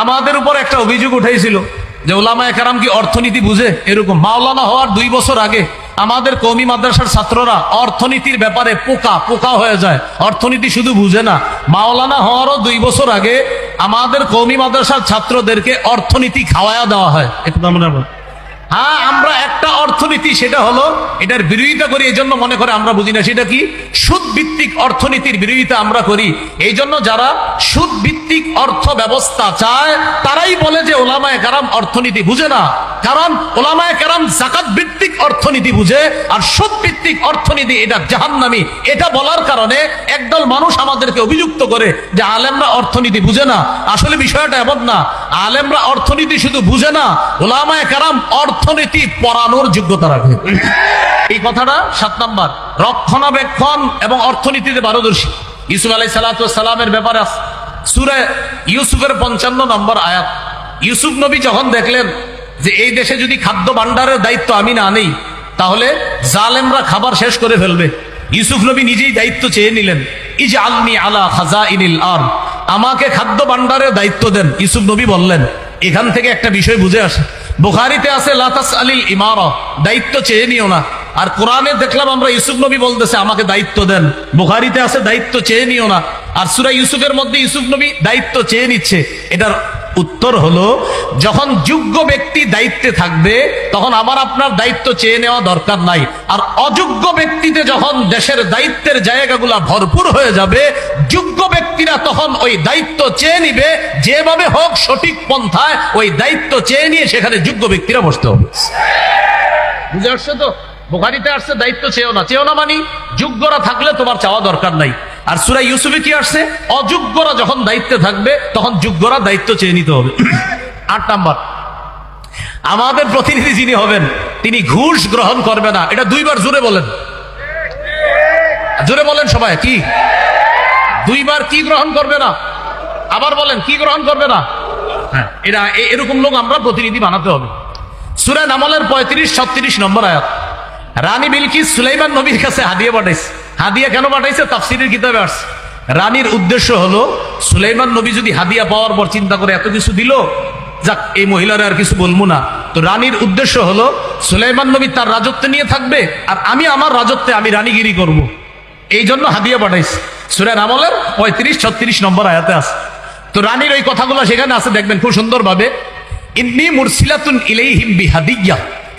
আমাদের উপর একটা অভিযোগ উঠেছিল যে ওলামায় কারাম কি অর্থনীতি বুঝে? এরকম। মাওলানা হওয়ার দুই বছর আগে আমাদের কৌমি মাদ্রাসার ছাত্ররা অর্থনীতির ব্যাপারে পোকা পোকা হয়ে যায়। অর্থনীতি শুধু বুঝে না। মাওলানা হওয়ারও দুই বছর আগে আমাদের কৌমি মাদ্রাসার ছাত্রদেরকে অর্থনীতি খাওয়ায়া দেওয়া হয়। বল। হ্যাঁ আমরা একটা অর্থনীতি সেটা হলো এটার বিরোধিতা করি এই জন্য মনে করে আমরা বুঝি না। সেটা কি? ভিত্তিক অর্থনীতির বিরোধিতা আমরা করি। এই জন্য যারা সুদ ভিত্তিক অর্থ ব্যবস্থা চায়, তারাই বলে যে ওলামায় কারাম অর্থনীতি বুঝে না। কারণ ওলামায় কারাম জাকাত ভিত্তিক অর্থনীতি বুঝে আর সুদ ভিত্তিক অর্থনীতি এটা জাহান্নামি। এটা বলার কারণে একদল মানুষ আমাদেরকে অভিযুক্ত করে যে আলেমরা অর্থনীতি বুঝে না। আসলে বিষয়টা এমন না। আলেমরা অর্থনীতি শুধু বুঝে না, ওলামায় কারাম অর্থনীতি পড়ানোর যোগ্যতা রাখে। এই কথাটা সাত নাম্বার। রক্ষণাবেক্ষণ এবং অর্থনীতিতে পারদর্শী। ইউসুফ আলাই সালামের ব্যাপারে। সুরে ইউসুফের পঞ্চান্ন নম্বর আয়াত। ইউসুফ নবী যখন দেখলেন যে এই দেশে যদি খাদ্য ভান্ডারের দায়িত্ব আমি না নেই, তাহলে জালেমরা খাবার শেষ করে ফেলবে। ইউসুফ নবী নিজেই দায়িত্ব চেয়ে নিলেন ইজ আলনি আলা খাজা ইনিল আর আমাকে খাদ্য ভান্ডারের দায়িত্ব দেন, ইউসুফ নবী বললেন। এখান থেকে একটা বিষয় বুঝে আসে। বুখারিতে আছে লাতাস আলিল ইমার। দায়িত্ব চেয়ে নিও না। আর কোরআনে দেখলাম আমরা ইউসুফ নবী বলতেছে, আমাকে দায়িত্ব দেন। বুখারিতে আছে, দায়িত্ব চেয়ে নিও না। আর সুরা ইউসুফের মধ্যে ইউসুফ নবী দায়িত্ব চেয়ে নিচ্ছে। এটার উত্তর হলো, যখন যোগ্য ব্যক্তি দায়িত্বে থাকবে, তখন আমার আপনার দায়িত্ব চেয়ে নেওয়া দরকার নাই। আর অযোগ্য ব্যক্তিতে যখন দেশের দায়িত্বের জায়গাগুলা ভরপুর হয়ে যাবে, যোগ্য ব্যক্তিরা তখন ওই দায়িত্ব চেয়ে নিবে, যেভাবে হোক সঠিক পন্থায় ওই দায়িত্ব চেয়ে নিয়ে সেখানে যোগ্য ব্যক্তিরা বসতে হবে। বুঝে আসছে তো? বোখারিতে আসছে, দায়িত্ব চেয়েও না। চেয়েও না মানি যোগ্যরা থাকলে তোমার চাওয়া দরকার নাই। আর সুরাই ইউসুফে কি আসছে? অযোগ্যরা যখন দায়িত্বে থাকবে, তখন যোগ্যরা দায়িত্ব চেয়ে নিতে হবে। আট নাম্বার। আমাদের প্রতিনিধি যিনি হবেন, তিনি ঘুষ গ্রহণ করবে না। এটা দুইবার জোরে বলেন। জোরে বলেন সবাই, কি? দুইবার কি গ্রহণ করবে না? আবার বলেন, কি গ্রহণ করবে না? হ্যাঁ এরা এরকম লোক আমরা প্রতিনিধি বানাতে হবে। সুরা নামলের পঁয়ত্রিশ, ছত্রিশ নম্বর আয়াত। রানী বিলকিস সুলাইমান নবীর কাছে হাদিয়া পাঠাইছে। হাদিয়া কেন পাঠাইছে? তাফসিরের কিতাবে আসছে। রানীর উদ্দেশ্য হলো, সুলাইমান নবী যদি হাদিয়া পাওয়ার পর চিন্তা করে এত কিছু দিল, যাক, এই মহিলারা আর কিছু বলব না। তো রানীর উদ্দেশ্য হলো, সুলাইমান নবী তার রাজত্ব নিয়ে থাকবে, আর আমি আমার রাজত্বে আমি রানীগিরি করব। এই জন্য হাদিয়া পাঠাইছে। সুরা নামলের পঁয়ত্রিশ, ছত্রিশ নম্বর আয়াতে আছে। তো রানীর ওই কথাগুলো সেখানে আছে, দেখবেন খুব সুন্দর ভাবে ইন্নি মুরসিলাতুন ইলাইহিম বিহাদিয়া।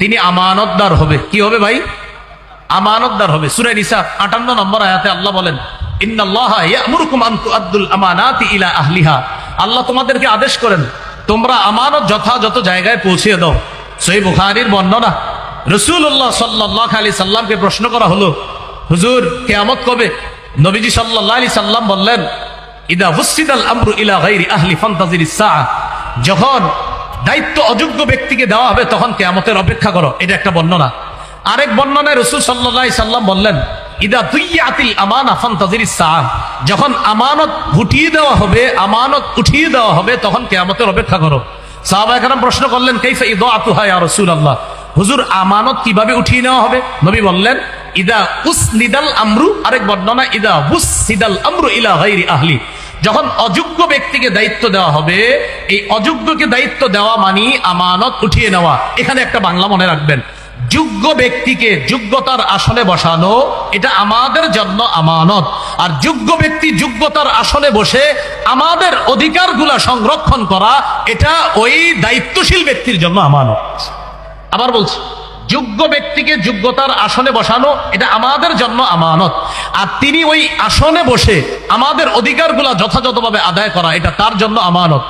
তিনি আমানতদার হবে। কি হবে ভাই? আমানতদার হবে। সুরে নিসা আটান্ন নম্বর আয়াতে আল্লাহ বলেন আল্লাহ তোমাদেরকে আদেশ করেন, তোমরা আমানত যথাযথ জায়গায় পৌঁছে দাও। সহি বুখারীর বর্ণনা রসুল্লাহ সাল্লাহ আলী সাল্লামকে প্রশ্ন করা হলো, হুজুর, কেয়ামত কবে? নবীজি সাল্লাহ আলী সাল্লাম বললেন, ইদা হুসিদাল আমরু ইলা গাইরি আহলি ফান্তাজির যখন দায়িত্ব অযোগ্য ব্যক্তিকে দেওয়া হবে, তখন কেয়ামতের অপেক্ষা করো। এটা একটা বর্ণনা। আরেক বর্ণনায় রসুল সাল্লাহ সাল্লাম বললেন, ইদা তুইয়াতিল আমানা ফান্তাজির ইসা যখন আমানত গুটিয়ে দেওয়া হবে, আমানত উঠিয়ে দেওয়া হবে, তখন কেয়ামতের অপেক্ষা করো। সাহাবা একরাম প্রশ্ন করলেন, কাইফা ইদা আতুহা ইয়া রাসূলুল্লাহ? হুজুর, আমানত কীভাবে উঠিয়ে নেওয়া হবে? নবী বললেন, ইদা উস নিদাল আমরু। আরেক বর্ণনা, ইদা হুস সিদাল আমরু ইলা গাইরি আহলি। যখন অযোগ্য ব্যক্তিকে দায়িত্ব দেওয়া হবে, এই অযোগ্যকে দায়িত্ব দেওয়া মানি আমানত উঠিয়ে নেওয়া। এখানে একটা বাংলা মনে রাখবেন। যোগ্য ব্যক্তিকে যোগ্যতার আসনে বসানো, এটা আমাদের জন্য আমানত। আর যোগ্য ব্যক্তি যোগ্যতার আসনে বসে আমাদের অধিকারগুলা সংরক্ষণ করা, এটা ওই দায়িত্বশীল ব্যক্তির জন্য আমানত। আবার বলছি। যোগ্য ব্যক্তিকে যোগ্যতার আসনে বসানো, এটা আমাদের জন্য আমানত। আর তিনি ওই আসনে বসে আমাদের অধিকারগুলা যথাযথভাবে আদায় করা, এটা তার জন্য আমানত।